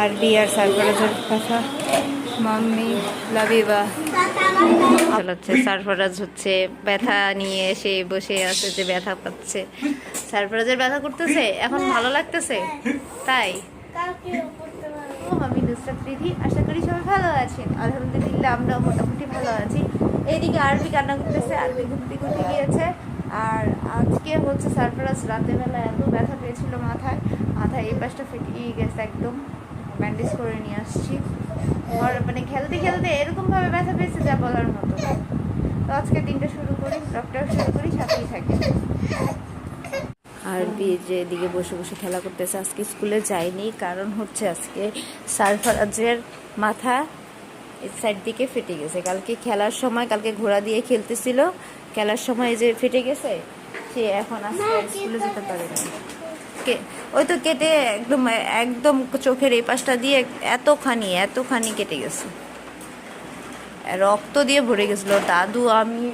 আর বিয়ার সারফরাজের কথা। মাম্মি লাবিবা হচ্ছে, সারফরাজ হচ্ছে ব্যথা নিয়ে এসে বসে আছে যে ব্যথা পাচ্ছে। সারফরাজের ব্যথা করতেছে, এখন ভালো লাগতেছে? তাই? আমি নুসরাত বিধি আশা করি সবাই ভালো আছেন। আলহামদুলিল্লাহ, আমরাও মোটামুটি ভালো আছি। এইদিকে আরবি কান্না করতেছে, আরবি থেকে উঠে গিয়েছে। আর আজকে হচ্ছে সারফরাজ রাতের এত ব্যথা পেয়েছিল মাথায়। মাথায় এই পাশটা ফেটিয়ে গেছে একদম। ব্যান্ডেজ করে নিয়ে আসছি। আর মানে খেলতে খেলতে এরকম ভাবে ব্যথা পেয়েছে যা বলার মতো। তো আজকে দিনটা শুরু করি ডক্টর শুরু করি, সাথেই থাকি। আর বিয়ে যে এদিকে বসে বসে খেলা করতেছে, আজকে স্কুলে যায়নি কারণ হচ্ছে আজকে সারফারাজের মাথা সাইড দিকে ফেটে গেছে। কালকে খেলার সময়, কালকে ঘোড়া দিয়ে খেলতেছিল। খেলার সময় যে ফেটে গেছে, সে এখন আজকে স্কুলে যেতে পারে না। ওই তো কেটে একদম একদম চোখের এই পাশটা দিয়ে এতখানি এতখানি কেটে গেছে। রক্ত দিয়ে ভরে গেছিল। দাদু আমি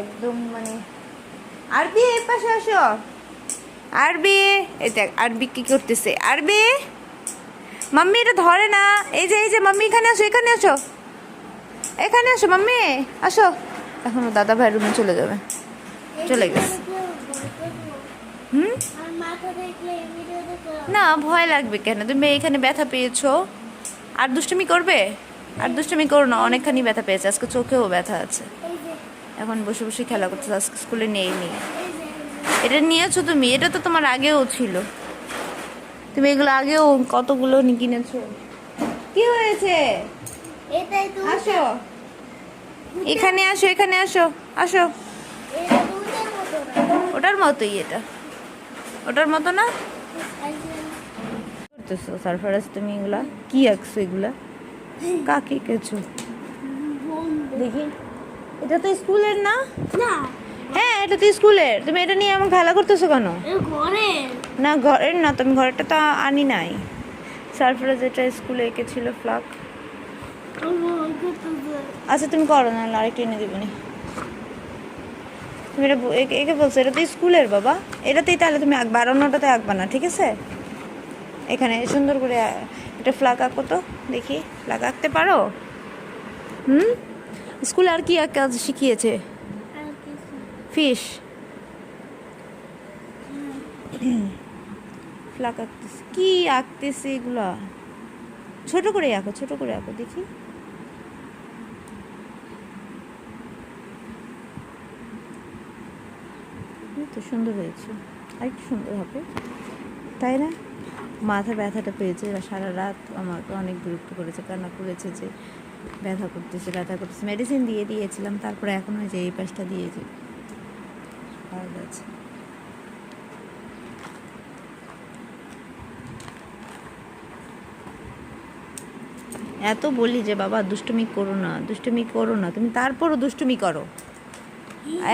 একদম মানে আরবি এই পাশে আসো। আরবি এই দেখ আরবি কি করতেছে? আরবি মাম্মি এটা ধরে না। এই যে এই যে মাম্মি এখানে আসো এখানে আসো। এখানে আসো মাম্মি আসো। এখন দাদা ভাই রুমে চলে যাবে। চলে গেছে। না ভয় লাগবে কেন? তুমি এখানে ব্যথা পেয়েছ। আর দুষ্টুমি করবে? আর দুষ্টুমি করো না অনেকখানি ব্যথা পেয়েছে। আজকে চোখেও ব্যথা আছে। এখন বসে বসে খেলা করতে আজকে স্কুলে নেই নি। এটা নিয়েছো তুমি? এটা তো তোমার আগেও ছিল। তুমি এগুলো আগেও কতগুলো কিনেছো? কি হয়েছে? আসো। এখানে আসো এখানে আসো আসো। ওটার মতোই এটা। ওটার মতো না করতেছো সারফারাজ তুমি এগুলা কি আঁকছো এগুলা কাকে এঁকেছো দেখি এটা তো স্কুলের না না হ্যাঁ এটা তো স্কুলের তুমি এটা নিয়ে আমার খেলা করতেছো কেন না ঘরের না তুমি ঘরেরটা তো আনি নাই সারফারাজ এটা স্কুলে এঁকেছিল ফ্লাক আচ্ছা তুমি করো না আরেকটা এনে দেবো নি তুমি এটা একে- বলছো, এটা তো স্কুলের বাবা। এটাতেই তাহলে তুমি আঁকবা, আর অন্যটাতে আঁকবা না, ঠিক আছে? এখানে সুন্দর করে একটা ফ্লাগ আঁকো তো, দেখি ফ্লাগ আঁকতে পারো? হুম? স্কুলে আর কি আঁকা শিখিয়েছে? ফিশ ফ্লাগ আঁকতেছে। কি আঁকতেছে এগুলা? ছোট করে আঁকো, ছোট করে আঁকো, দেখি। তো সুন্দর হয়েছে। আরেকটু সুন্দর হবে। তাই না? মাথা ব্যথাটা পেয়েছে সারা রাত আমাকে অনেক বিরক্ত করেছে, কান্না করেছে যে ব্যথা করতেছে ব্যথা করতেছে। মেডিসিন দিয়ে দিয়েছিলাম, তারপরে এখন ওই যে এই পাশটা দিয়েছি পাওয়া যাচ্ছে এত বলি যে, বাবা, দুষ্টুমি করো না, দুষ্টুমি করো না, তুমি তারপরও দুষ্টুমি করো।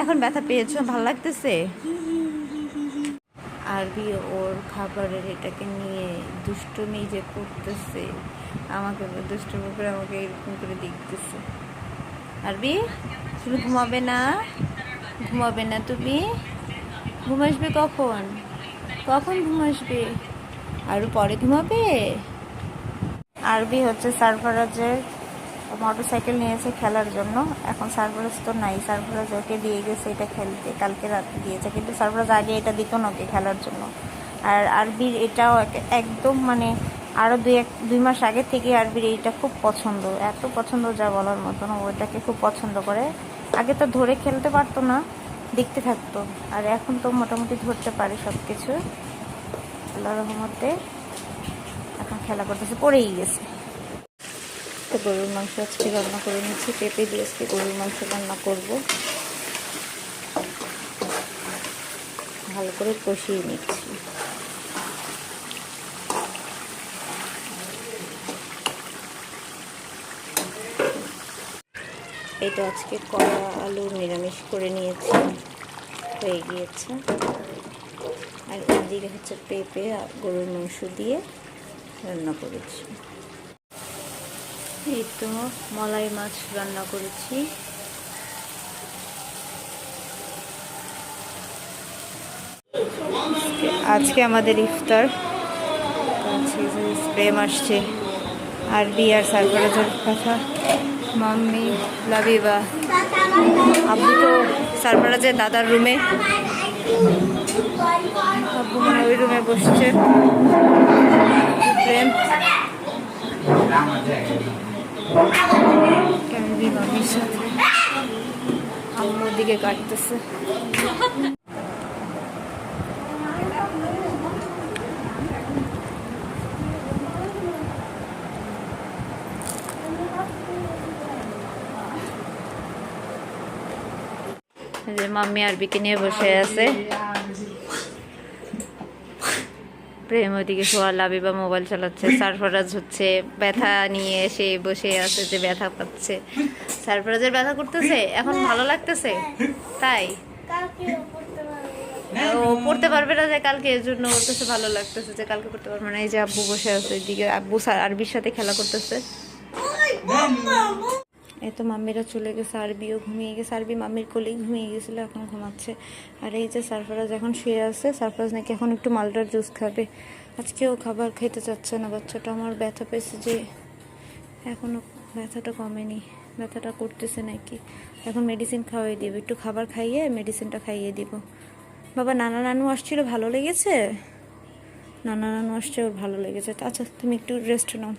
এখন ব্যথা পেয়েছ? ভালো লাগতেছে? আরবি ওর খাবারের এটাকে নিয়ে দুষ্টুমি যে করতেছে আমাকে দুষ্টুমি করে আমাকে এরকম করে দেখতেছে। আরবি তুমি ঘুমাবে না? ঘুমাবে না তুমি? ঘুম আসবে কখন? কখন ঘুম আসবে? আরও পরে ঘুমাবে? আরবি হচ্ছে সারফারাজের মোটর সাইকেল নিয়েছে খেলার জন্য। এখন সারফারাজ তো নাই সারফারাজ ওকে দিয়ে গেছে এটা খেলতে, কালকে রাতে দিয়েছে, কিন্তু সারফারাজ আগে এটা দিত না ওকে খেলার জন্য। আর আরবির এটাও এক- একদম মানে আরও দুই এক, দুই মাস আগে থেকে আরবির এইটা খুব পছন্দ, এত পছন্দ যা বলার মতো না ওইটাকে খুব পছন্দ করে। আগে তো ধরে খেলতে পারতো না, দেখতে থাকতো, আর এখন তো মোটামুটি ধরতে পারে সব কিছু আল্লাহ রহমতে এখন খেলা করতেছে, পড়েই গেছে। তো গরুর মাংস আজকে রান্না করে নিচ্ছি পেঁপে দিয়ে আজকে গরুর মাংস রান্না করব। ভালো করে কষিয়ে নিচ্ছি। তো আজকে কলা আলু নিরামিষ করে নিয়েছি। হয়ে গিয়েছে। আর এদিকে হচ্ছে পেঁপে গরুর মাংস দিয়ে রান্না করেছি। এই মলাই মাছ রান্না করেছি। আজকে আমাদের ইফতার। মারছে। আরবি আর সারফরাজের কথা। মাম্মি লাবিবা আব্বু তো সারফরাজের দাদার রুমে। আব্বু মানে ওই রুমে বসছে প্রেম ক্যামেরি মামির সাথে আম্মুর দিকে কাটতেছে। মাম্মি আরবিকে নিয়ে বসে আছে। প্রেম ওদিকে শোয়া লাবিবা মোবাইল চালাচ্ছে, সারফরাজ হচ্ছে, ব্যথা নিয়ে এসে বসে আছে যে ব্যথা পাচ্ছে। সারফরাজের ব্যথা করতেছে? এখন ভালো লাগতেছে? তাই? ও পড়তে পারবে না যে কালকে এর জন্য ওর কাছে ভালো লাগতেছে যে কালকে পড়তে পারবে না। এই যে আব্বু বসে আছে, এদিকে আব্বু আরবির সাথে খেলা করতেছে। এই তো মাম্মিরা চলে গেছে, আরবিও ঘুমিয়ে গেছে, আরবি মাম্মির কোলেই ঘুমিয়ে গেছিল, এখন ঘুমাচ্ছে। আর এই যে সারফরাজ এখন শুয়ে আছে, সারফরাজ নাকি এখন একটু মালটার জুস খাবে। আজকেও খাবার খেতে চাচ্ছে না, বাচ্চাটা আমার ব্যথা পেয়েছে যে এখনও ব্যথাটা কমেনি, ব্যথাটা করতেছে নাকি। এখন মেডিসিন খাওয়াই দিব, একটু খাবার খাইয়ে মেডিসিনটা খাইয়ে দিব। বাবা, নানা নানু আসছিল, ভালো লেগেছে? নানা নানু আসছে, ওর ভালো লেগেছে। আচ্ছা তুমি একটু রেস্ট নাও।